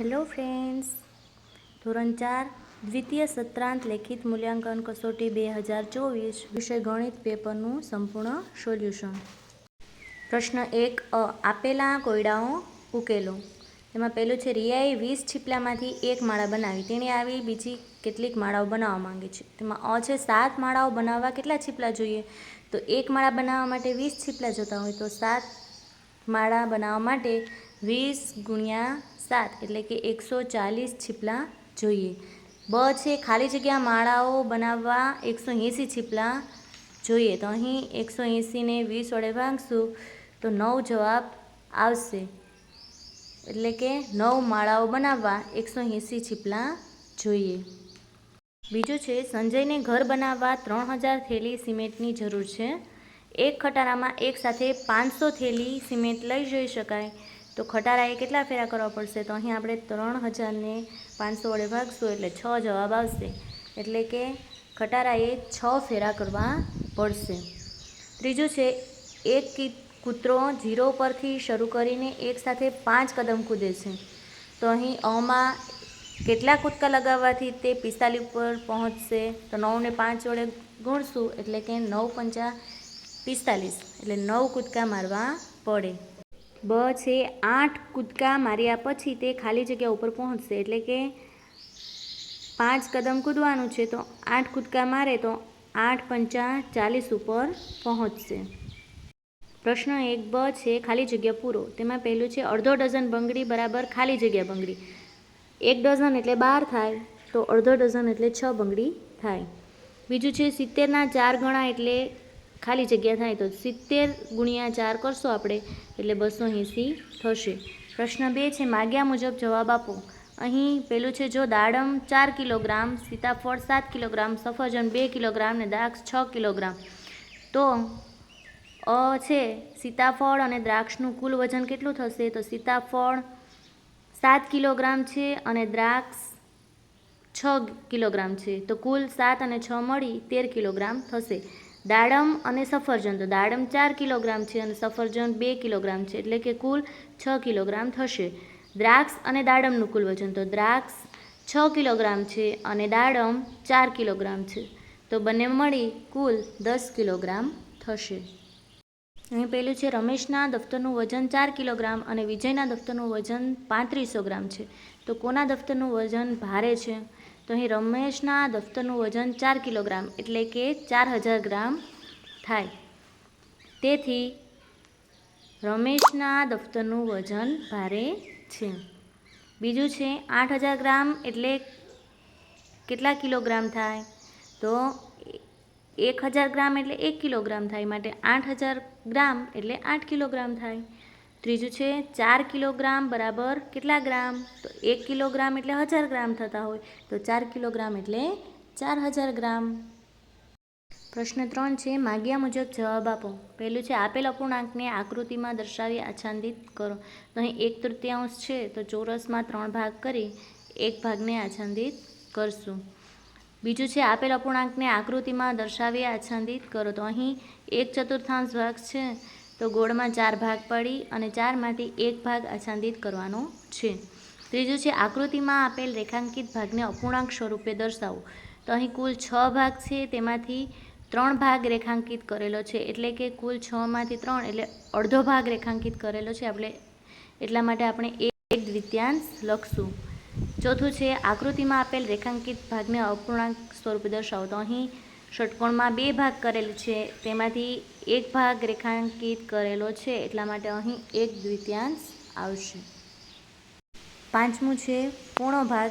Hello friends ધોરણ ચાર, દ્વિતીય સત્રાંત લેખિત મૂલ્યાંકન કસોટી બે હજાર ચોવીસ, વિષય ગણિત પેપરનું સંપૂર્ણ સોલ્યુશન. પ્રશ્ન એક, અ, આપેલા કોયડાઓ ઉકેલો. તેમાં પહેલું છે, રિયાએ વીસ છીપલામાંથી એક માળા બનાવી. તેણે આવી બીજી કેટલીક માળાઓ બનાવવા માંગે છે. તેમાં અ છે, સાત માળાઓ બનાવવા કેટલા છીપલા જોઈએ? તો એક માળા બનાવવા માટે વીસ છીપલા જોતા હોય તો સાત માળા બનાવવા માટે વીસ ગુણ્યા સાત એટલે કે એકસો ચાલીસ છીપલા જોઈએ. બ છે ખાલી જગ્યા માળાઓ બનાવવા એકસો એંસી છીપલા જોઈએ. તો અહીં એકસો એંસીને વીસ વડે ભાગશું તો નવ જવાબ આવશે. એટલે કે નવ માળાઓ બનાવવા એકસો એંસી છીપલા જોઈએ. બીજું છે સંજયને ઘર બનાવવા ત્રણ હજાર થેલી સિમેન્ટની જરૂર છે. એક ખટારામાં એક સાથે પાંચસો થેલી સિમેન્ટ લઈ જઈ શકાય. તો ખટારાએ કેટલા ફેરા કરવા પડશે? તો અહીં આપણે ત્રણ હજારને પાંચસો વડે ભાગશું એટલે છ જવાબ આવશે. એટલે કે ખટારાએ છ ફેરા કરવા પડશે. ત્રીજું છે, એક કૂતરો ઝીરો પરથી શરૂ કરીને એક સાથે પાંચ કદમ કૂદે છે. તો અહીં અમાં કેટલા કૂદકા લગાવવાથી તે પિસ્તાલીસ ઉપર પહોંચશે? તો નવને પાંચ વડે ગુણશું એટલે કે નવ પંચા પિસ્તાલીસ. એટલે નવ કૂદકા મારવા પડે. બ છે આઠ કૂદકા માર્યા પછી તે ખાલી જગ્યા ઉપર પહોંચશે. એટલે કે પાંચ કદમ કૂદવાનું છે તો આઠ કૂદકા મારે તો આઠ પંચા ચાલીસ ઉપર પહોંચશે. પ્રશ્ન એક બ છે ખાલી જગ્યા પૂરો. તેમાં પહેલું છે અડધો ડઝન બંગડી બરાબર ખાલી જગ્યા બંગડી. એક ડઝન એટલે બાર થાય તો અડધો ડઝન એટલે છ બંગડી થાય. બીજું છે સિત્તેરના ચાર ગણા એટલે ખાલી જગ્યા થાય તો સિત્તેર ગુણ્યા ચાર કરશો આપણે, એટલે બસો એંસી થશે. પ્રશ્ન બે છે, માગ્યા મુજબ જવાબ આપો. અહીં પેલું છે, જો દાડમ ચાર કિલોગ્રામ, સીતાફળ સાત કિલોગ્રામ, સફરજન બે કિલોગ્રામ ને દ્રાક્ષ છ કિલોગ્રામ. તો અ છે, સીતાફળ અને દ્રાક્ષનું કુલ વજન કેટલું થશે? તો સીતાફળ સાત કિલોગ્રામ છે અને દ્રાક્ષ છ કિલોગ્રામ છે. તો કુલ સાત અને છ મળી તેર કિલોગ્રામ થશે. દાડમ અને સફરજન, તો દાડમ ચાર કિલોગ્રામ છે અને સફરજન બે કિલોગ્રામ છે, એટલે કે કુલ છ કિલોગ્રામ થશે. દ્રાક્ષ અને દાડમનું કુલ વજન, તો દ્રાક્ષ છ કિલોગ્રામ છે અને દાડમ ચાર કિલોગ્રામ છે. તો બંને મળી કુલ દસ કિલોગ્રામ થશે. અહીં પેલું છે રમેશના દફતરનું વજન ચાર કિલોગ્રામ અને વિજયના દફતરનું વજન પાંત્રીસો ગ્રામ છે. તો કોના દફતરનું વજન ભારે છે? તો અહીં રમેશના દફતરનું વજન ચાર કિલોગ્રામ એટલે કે ચાર હજાર ગ્રામ થાય. તેથી રમેશના દફતરનું વજન ભારે છે. બીજું છે, આઠ હજાર ગ્રામ એટલે કેટલા કિલોગ્રામ થાય? તો એક હજાર ગ્રામ એટલે એક કિલોગ્રામ થાય. માટે આઠ હજાર ગ્રામ એટલે આઠ કિલોગ્રામ થાય. ત્રીજું છે ચાર કિલોગ્રામ બરાબર કેટલા ગ્રામ? તો એક કિલોગ્રામ એટલે હજાર ગ્રામ થતા હોય. તો ચાર કિલોગ્રામ એટલે ચાર હજાર ગ્રામ. પ્રશ્ન ત્રણ છે માગ્યા મુજબ જવાબ આપો. પહેલું છે આપેલ અપૂર્ણાંકને આકૃતિમાં દર્શાવી આચ્છાદિત કરો. તો અહીં એક તૃતીયાંશ છે, તો ચોરસમાં ત્રણ ભાગ કરી એક ભાગને આચ્છાદિત કરશું. બીજું છે આપેલ અપૂર્ણાંકને આકૃતિમાં દર્શાવી આચ્છાદિત કરો. તો અહીં એક ચતુર્થાંશ ભાગ છે તો ગોળમાં ચાર ભાગ પડી અને ચારમાંથી એક ભાગ અછાંદિત કરવાનો છે. ત્રીજું છે, આકૃતિમાં આપેલ રેખાંકિત ભાગને અપૂર્ણાંક સ્વરૂપે દર્શાવો. તો અહીં કુલ છ ભાગ છે, તેમાંથી ત્રણ ભાગ રેખાંકિત કરેલો છે. એટલે કે કુલ છમાંથી ત્રણ, એટલે અડધો ભાગ રેખાંકિત કરેલો છે. આપણે એટલા માટે આપણે એક દ્વિતીયાંશ લખશું. ચોથું છે, આકૃતિમાં આપેલ રેખાંકિત ભાગને અપૂર્ણાંક સ્વરૂપે દર્શાવો. તો અહીં ષટકોણમાં બે ભાગ કરેલ છે. તેમાંથી એક ભાગ રેખાંકિત કરેલો છે, એટલા માટે અહીં એક દ્વિતીયાંશ આવશે. પાંચમું છે, પૂર્ણ ભાગ.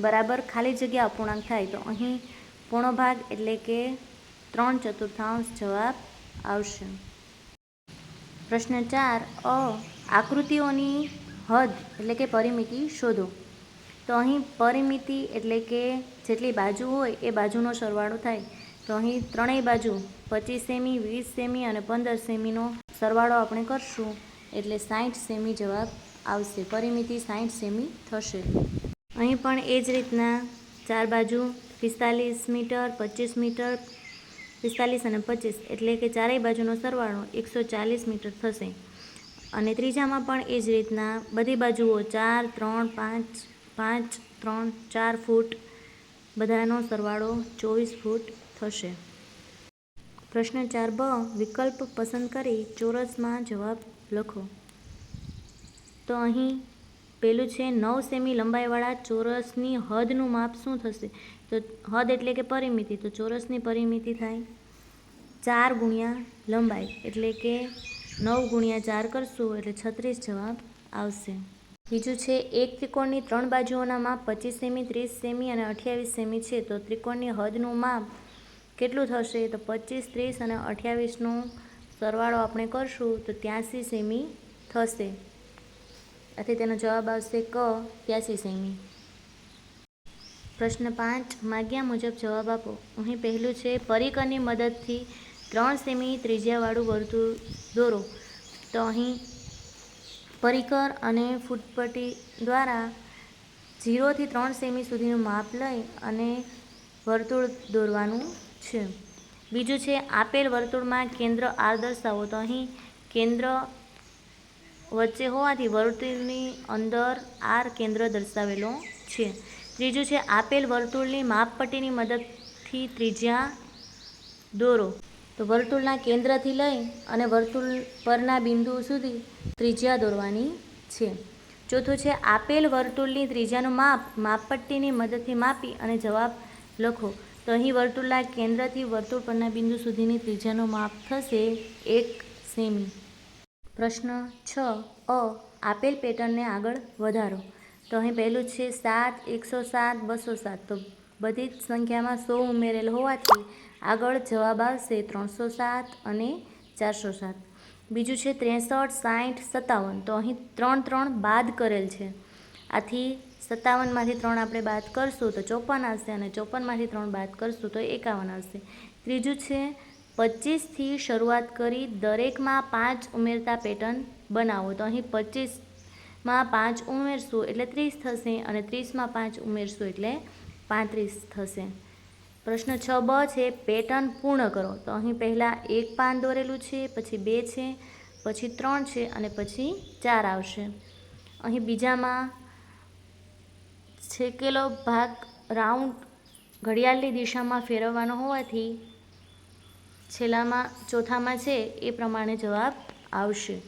બરાબર ખાલી જગ્યા અપૂર્ણાંક થાય, તો અહીં પૂર્ણ ભાગ એટલે કે ત્રણ ચતુર્થાંશ જવાબ આવશે. પ્રશ્ન ચાર, અ, આકૃતિઓની હદ એટલે કે પરિમિતિ શોધો. તો અહીં પરિમિતિ એટલે કે જેટલી બાજુ હોય એ બાજુનો સરવાળો થાય. તો અહીં ત્રણેય બાજુ પચીસ સેમી, વીસ સેમી અને પંદર સેમીનો સરવાળો આપણે કરશું. એટલે સાઠ સેમી જવાબ આવશે. પરિમિતિ સાઠ સેમી થશે. અહીં પણ એ જ રીતના ચાર બાજુ પિસ્તાલીસ મીટર, પચીસ મીટર, પિસ્તાલીસ અને પચીસ એટલે કે ચારેય બાજુનો સરવાળો એકસો ચાલીસ મીટર થશે. અને ત્રીજામાં પણ એ જ રીતના બધી બાજુઓ ચાર, ત્રણ, પાંચ પાંચ, ત્રણ, ચાર ફૂટ બધાનો સરવાળો ચોવીસ ફૂટ થશે. પ્રશ્ન ચાર બ, વિકલ્પ પસંદ કરી ચોરસમાં જવાબ લખો. તો અહીં પેલું છે નવ સેમી લંબાઈવાળા ચોરસની હદનું માપ શું થશે? તો હદ એટલે કે પરિમિતિ. તો ચોરસની પરિમિતિ થાય ચાર ગુણ્યા લંબાઈ. એટલે કે નવ ગુણ્યા ચાર કરશું એટલે છત્રીસ જવાબ આવશે. બીજું છે એક ત્રિકોણની ત્રણ બાજુઓના માપ પચીસ સેમી, ત્રીસ સેમી અને અઠ્યાવીસ સેમી છે. તો ત્રિકોણની હદનું માપ કેટલું થશે તો પચીસ, ત્રીસ અને અઠ્યાવીસનો સરવાળો આપણે કરશું તો ત્યાંસી સેમી થશે. આથી તેનો જવાબ આવશે ક, ત્યાંસી સેમી. પ્રશ્ન પાંચ, માગ્યા મુજબ જવાબ આપો. અહીં પહેલું છે, પરિકરની મદદથી ત્રણ સેમી ત્રિજ્યાવાળું વર્તુળ દોરો. તો અહીં પરિકર અને ફૂટપટ્ટી દ્વારા ઝીરોથી ત્રણ સેમી સુધીનું માપ લઈ અને વર્તુળ દોરવાનું છે. બીજું છે, આપેલ વર્તુળમાં કેન્દ્ર આર દર્શાવો તો અહીં કેન્દ્ર વચ્ચે હોવાથી વર્તુળની અંદર આર કેન્દ્ર દર્શાવેલો છે. ત્રીજું છે, આપેલ વર્તુળની માપપટ્ટીની મદદથી ત્રિજ્યા દોરો. તો વર્તુળના કેન્દ્રથી લઈ અને વર્તુળ પરના બિંદુ સુધી ત્રિજ્યા દોરવાની છે. ચોથું છે, આપેલ વર્તુળની ત્રિજ્યાનું માપ માપપટ્ટીની મદદથી માપી અને જવાબ લખો. તો અહીં વર્તુળના કેન્દ્રથી વર્તુળ પરના બિંદુ સુધીની ત્રિજ્યાનું માપ થશે એક સેમી. પ્રશ્ન છ, અ, આપેલ પેટર્નને આગળ વધારો. તો અહીં પહેલું છે સાત, એકસો સાત, બસો સાત. તો બધી જ સંખ્યામાં સો ઉમેરેલ હોવાથી આગળ જવાબ આવશે ત્રણસો સાત અને ચારસો સાત. બીજું છે ત્રેસઠ સાઠ સત્તાવન. તો અહીં ત્રણ ત્રણ બાદ કરેલ છે. આથી સત્તાવનમાંથી ત્રણ આપણે બાદ કરશું તો ચોપન આવશે અને ચોપનમાંથી ત્રણ બાદ કરશું તો એકાવન આવશે. ત્રીજું છે, પચીસથી શરૂઆત કરી દરેકમાં પાંચ ઉમેરતા પેટર્ન બનાવો. તો અહીં પચીસમાં પાંચ ઉમેરશું એટલે ત્રીસ થશે અને ત્રીસમાં પાંચ ઉમેરશું એટલે પાંત્રીસ થશે. પ્રશ્ન છ બ છે, પેટર્ન પૂર્ણ કરો. તો અહીં પહેલાં એક પાન દોરેલું છે, પછી બે છે, પછી ત્રણ છે અને પછી ચાર આવશે. અહીં બીજામાં છેકેલો ભાગ રાઉન્ડ ઘડિયાળની દિશામાં ફેરવવાનો હોવાથી છેલ્લામાં ચોથામાં છે એ પ્રમાણે જવાબ આવશે.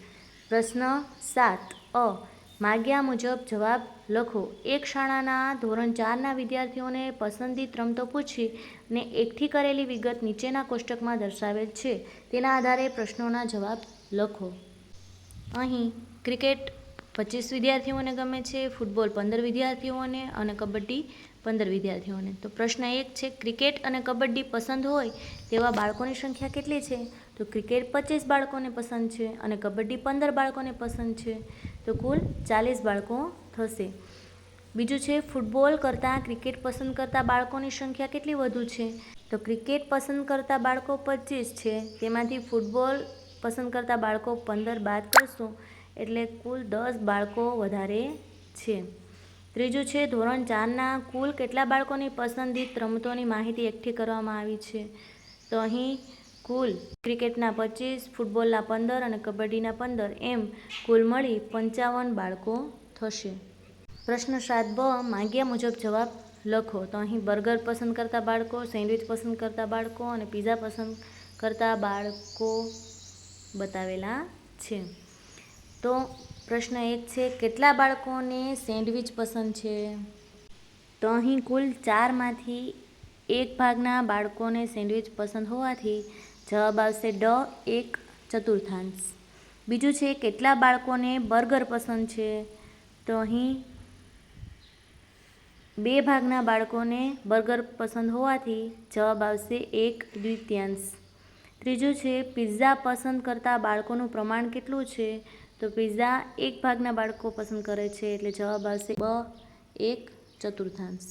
પ્રશ્ન સાત. અ. માગ્યા મુજબ જવાબ લખો. એક શાળાના ધોરણ ચારના વિદ્યાર્થીઓને પસંદિત રમતો પૂછી ને એકઠી કરેલી વિગત નીચેના કોષ્ટકમાં દર્શાવેલ છે. તેના આધારે પ્રશ્નોના જવાબ લખો. અહીં ક્રિકેટ પચીસ વિદ્યાર્થીઓને ગમે છે, ફૂટબોલ પંદર વિદ્યાર્થીઓને અને કબડ્ડી પંદર વિદ્યાર્થીઓને. તો પ્રશ્ન એક છે, ક્રિકેટ અને કબડ્ડી પસંદ હોય તેવા બાળકોની સંખ્યા કેટલી છે? તો ક્રિકેટ પચીસ બાળકોને પસંદ છે અને કબડ્ડી પંદર બાળકોને પસંદ છે. તો કુલ ચાલીસ બાળકો થશે. બીજું છે, ફૂટબોલ કરતાં, ક્રિકેટ પસંદ કરતા બાળકોની સંખ્યા કેટલી વધુ છે? તો ક્રિકેટ પસંદ કરતા બાળકો પચીસ છે. તેમાંથી ફૂટબોલ પસંદ કરતા બાળકો પંદર બાદ કરશું. એટલે કુલ દસ બાળકો વધારે છે. ત્રીજું છે, ધોરણ ચારના કુલ કેટલા બાળકોની પસંદિત રમતોની માહિતી એકઠી કરવામાં આવી છે? તો અહીં કુલ ક્રિકેટના પચીસ, ફૂટબોલના પંદર અને કબડ્ડીના પંદર એમ કુલ મળી પંચાવન બાળકો થશે. પ્રશ્ન સાત બ, માંગ્યા મુજબ જવાબ લખો. તો અહીં બર્ગર પસંદ કરતા બાળકો, સેન્ડવિચ પસંદ કરતા બાળકો અને પીઝા પસંદ કરતા બાળકો બતાવેલા છે. તો પ્રશ્ન એક છે, કેટલા બાળકોને સેન્ડવિચ પસંદ છે? તો અહીં કુલ ચારમાંથી એક ભાગના બાળકોને સેન્ડવિચ પસંદ હોવાથી જવાબ આવશે ડ, એક ચતુર્થાંશ. બીજું છે, કેટલા બાળકોને બર્ગર પસંદ છે? તો અહીં બે ભાગના બાળકોને બર્ગર પસંદ હોવાથી જવાબ આવશે એક દ્વિતીયાંશ. ત્રીજું છે, પિઝા પસંદ કરતા બાળકોનું પ્રમાણ કેટલું છે? તો પિઝા એક ભાગના બાળકો પસંદ કરે છે એટલે જવાબ આવશે બ એક ચતુર્થાંશ.